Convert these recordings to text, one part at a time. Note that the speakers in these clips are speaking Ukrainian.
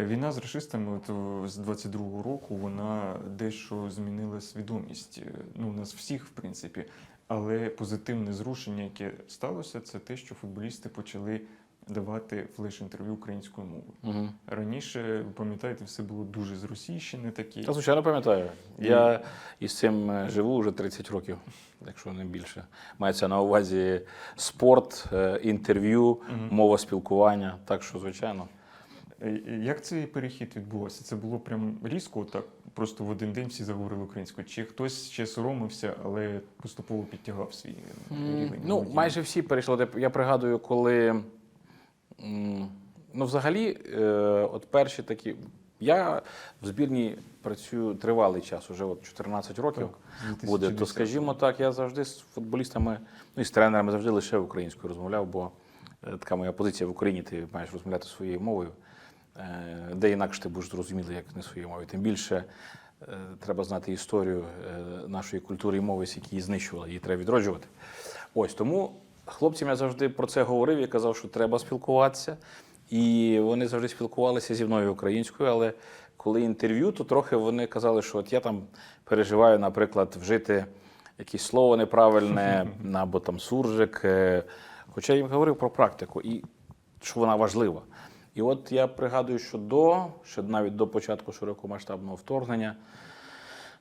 Е, Війна з расистами от, з 22-го року вона дещо змінила свідомість е, ну, у нас всіх, в принципі. Але позитивне зрушення, яке сталося, це те, що футболісти почали давати флеш-інтерв'ю українською мовою. Угу. Раніше, ви пам'ятаєте, все було дуже зросійщене таке. Та звичайно пам'ятаю. І- Я із цим е, живу вже 30 років, якщо не більше. Мається на увазі спорт, е, інтерв'ю, мова спілкування. Так що, звичайно. Е, е, Як цей перехід відбувався? Це було прям різко, так просто в один день всі заговорили українською. Чи хтось ще соромився, але поступово підтягав свій М, рівень? Ну, володіння? майже всі перейшли. Я пригадую, коли ну, взагалі, от перші такі. Я в збірні працюю тривалий час, уже от 14 років Так, буде. То скажімо так, я завжди з футболістами, ну і з тренерами завжди лише українською розмовляв, бо така моя позиція в Україні, ти маєш розмовляти своєю мовою. Е, Де інакше ти будеш зрозумілий, як не своєю мовою. Тим більше е, треба знати історію е, нашої культури і мови, які її знищували, її треба відроджувати. Ось тому хлопцям я завжди про це говорив і казав, що треба спілкуватися. І вони завжди спілкувалися зі мною українською, але коли інтерв'ю, то трохи вони казали, що от я там переживаю, наприклад, вжити якесь слово неправильне або там суржик. Хоча я їм говорив про практику, і що вона важлива. І от я пригадую, що до, ще навіть до початку широкомасштабного вторгнення,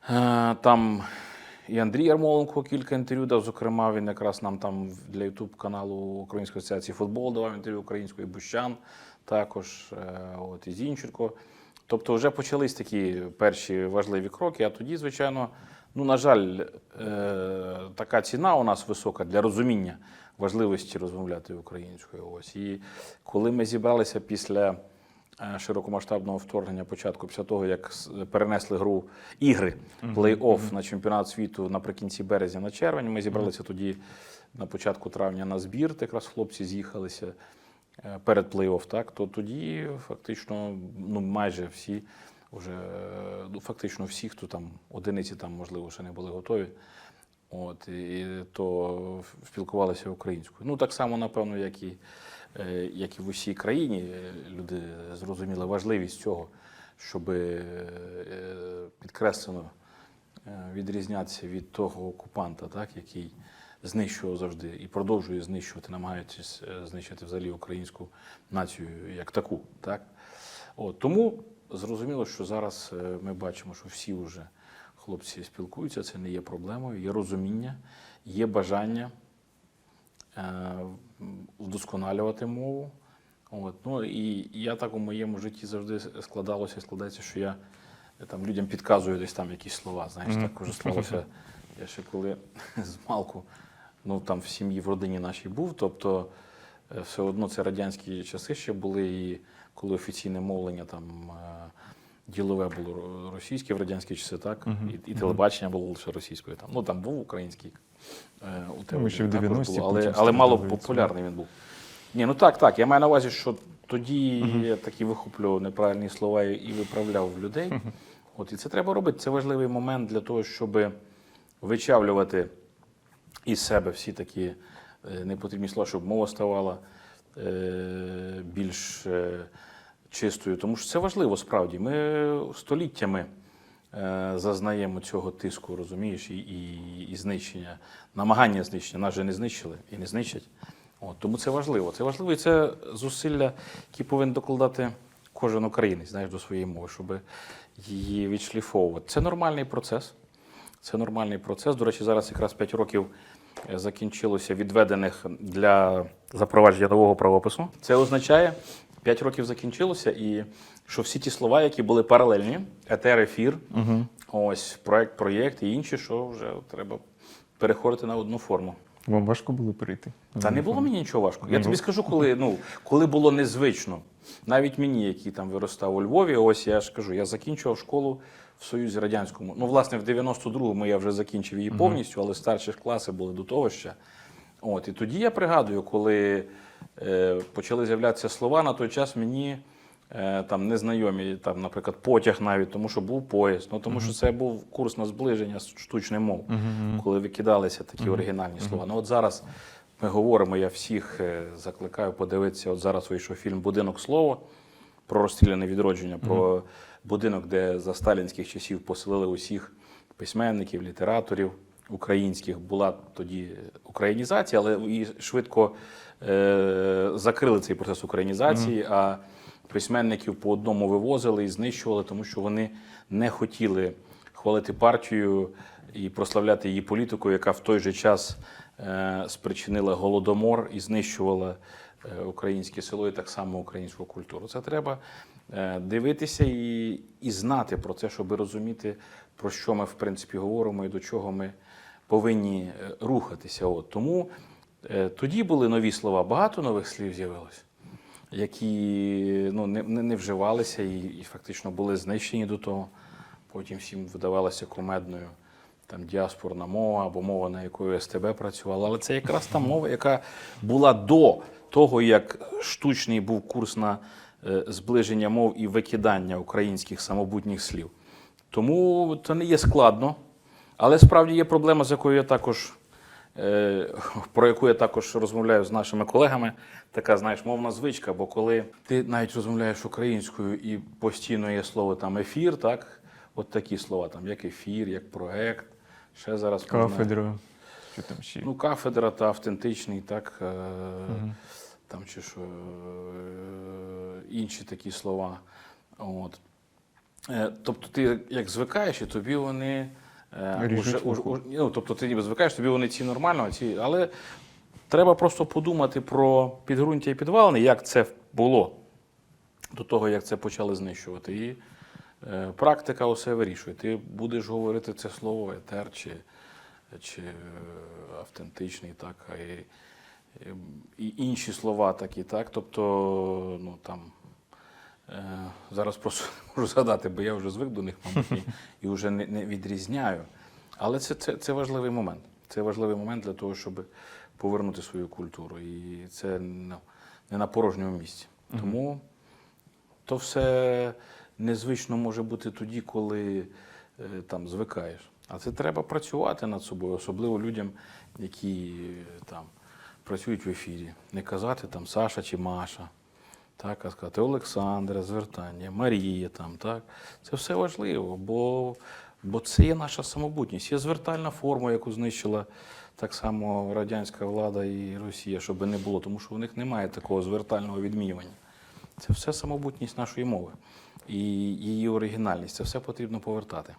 е, там і Андрій Ярмоленко кілька інтерв'ю дав. Зокрема, він якраз нам там для Ютуб каналу Української асоціації футболу давав інтерв'ю українською Бущан, також е, от і Зінченко. Тобто вже почались такі перші важливі кроки. А тоді, звичайно, ну на жаль, е, така ціна у нас висока для розуміння важливості розмовляти українською. Ось і коли ми зібралися після е, широкомасштабного вторгнення, початку після того, як перенесли гру ігри плей-офф на чемпіонат світу наприкінці березня на червень. Ми зібралися тоді на початку травня на збір. то Якраз хлопці з'їхалися е, перед плей-офф, так то тоді фактично ну майже всі. Вже е, ну, фактично всі, хто там одиниці там, можливо, ще не були готові. От, і то спілкувалися українською. Ну, так само, напевно, як і, е, як і в усій країні, е, люди зрозуміли важливість цього, щоб підкреслено е, відрізнятися від того окупанта, так, який знищував завжди і продовжує знищувати, намагаючись знищити взагалі українську націю як таку. Так? От, тому зрозуміло, що зараз ми бачимо, що всі вже хлопці спілкуються, це не є проблемою, є розуміння, є бажання е, вдосконалювати мову. От, ну, і я так у моєму житті завжди складалося і складається, що я е, там людям підказую десь там якісь слова. Знаєш, Мгм. так уже сталося. Я ще коли з малку, ну там в сім'ї, в родині нашій був, тобто е, все одно це радянські часи ще були, і коли офіційне мовлення там ділове було російське в радянські часи, так, Мгм. і, і телебачення було лише російською. Там. Ну там був український. е, У тебе Ну, ще в 90-ті було, але, але мало популярний він був. Ні, ну так, так. Я маю на увазі, що тоді я такі вихоплював неправильні слова і виправляв в людей. От і це треба робити. Це важливий момент для того, щоб вичавлювати із себе всі такі е, непотрібні слова, щоб мова ставала е, більш е, чистою. Тому що це важливо справді. Ми століттями е, зазнаємо цього тиску, розумієш, і, і, і знищення, намагання знищення. Нас же не знищили і не знищать. От, тому це важливо. Це важливо і це зусилля, які повинен докладати кожен українець знаєш, до своєї мови, щоб її відшліфовувати. Це нормальний процес. Це нормальний процес. До речі, зараз якраз 5 років е, закінчилося відведених для запровадження нового правопису. Це означає, 5 років закінчилося, і що всі ті слова, які були паралельні, етер, ефір, Угу. ось проект, проєкт і інші, що вже треба переходити на одну форму. Вам важко було перейти? Та не було мені нічого важко. Я тобі скажу, коли, ну, коли було незвично. Навіть мені, який там виростав у Львові, ось я ж кажу, я закінчував школу в Союзі Радянському. Ну, власне, в 92-му я вже закінчив її повністю, але старші класи були до того ще. От, і тоді я пригадую, коли е, почали з'являтися слова, на той час мені е, там незнайомі, там, наприклад, потяг навіть, тому що був поїзд, ну тому що це був курс на зближення штучних мов, коли викидалися такі оригінальні слова. Ну от зараз ми говоримо, я всіх е, закликаю подивитися. От зараз вийшов фільм Будинок слова. про розстріляне відродження, про будинок, де за сталінських часів поселили усіх письменників, літераторів українських. Була тоді українізація, але і швидко е, закрили цей процес українізації. А письменників по одному вивозили і знищували, тому що вони не хотіли хвалити партію і прославляти її політику, яка в той же час е, спричинила голодомор і знищувала е, українське село і так само українську культуру. Це треба е, дивитися і, і знати про це, щоб розуміти, про що ми в принципі говоримо і до чого ми повинні е, рухатися. От тому е, тоді були нові слова, багато нових слів з'явилось які ну, не, не, вживалися і, і фактично були знищені до того. Потім всім видавалося кумедною там діаспорна мова або мова, на якою СТБ працювала. Але це якраз та мова, яка була до того, як штучний був курс на е, зближення мов і викидання українських самобутніх слів. Тому це не є складно, але справді є проблема, з якою я також е, про яку я також розмовляю з нашими колегами. Така, знаєш, мовна звичка, бо коли ти навіть розмовляєш українською і постійно є слово там ефір, так? От такі слова, там, як ефір, як проект, ще зараз Кафедра. Що там ще? Ну, кафедра та автентичний, так, е, там чи що, е, інші такі слова. От. Тобто ти як звикаєш, і тобі вони. Е, уже- уже- уже- ну, тобто ти ніби звикаєш, тобі вони ці нормально, ці, але треба просто подумати про підґрунтя і підвалини, як це було до того, як це почали знищувати. І е, практика усе вирішує. Ти будеш говорити це слово етер чи, чи е, автентичний, так, і, і інші слова такі, так. Тобто, ну там. Е, Зараз просто не можу згадати, бо я вже звик до них, мабуть, і, вже не, не відрізняю. Але це, це, це важливий момент. Це важливий момент для того, щоб повернути свою культуру. І це не на порожньому місці. Тому то все незвично може бути тоді, коли е, там звикаєш. А це треба працювати над собою, особливо людям, які е, там працюють в ефірі. Не казати там Саша чи Маша. Так, а сказати Олександра, звертання, Марія там, так. Це все важливо, бо, бо це є наша самобутність. Є звертальна форма, яку знищила так само радянська влада і Росія, щоб не було, тому що у них немає такого звертального відмінювання. Це все самобутність нашої мови і її оригінальність. Це все потрібно повертати.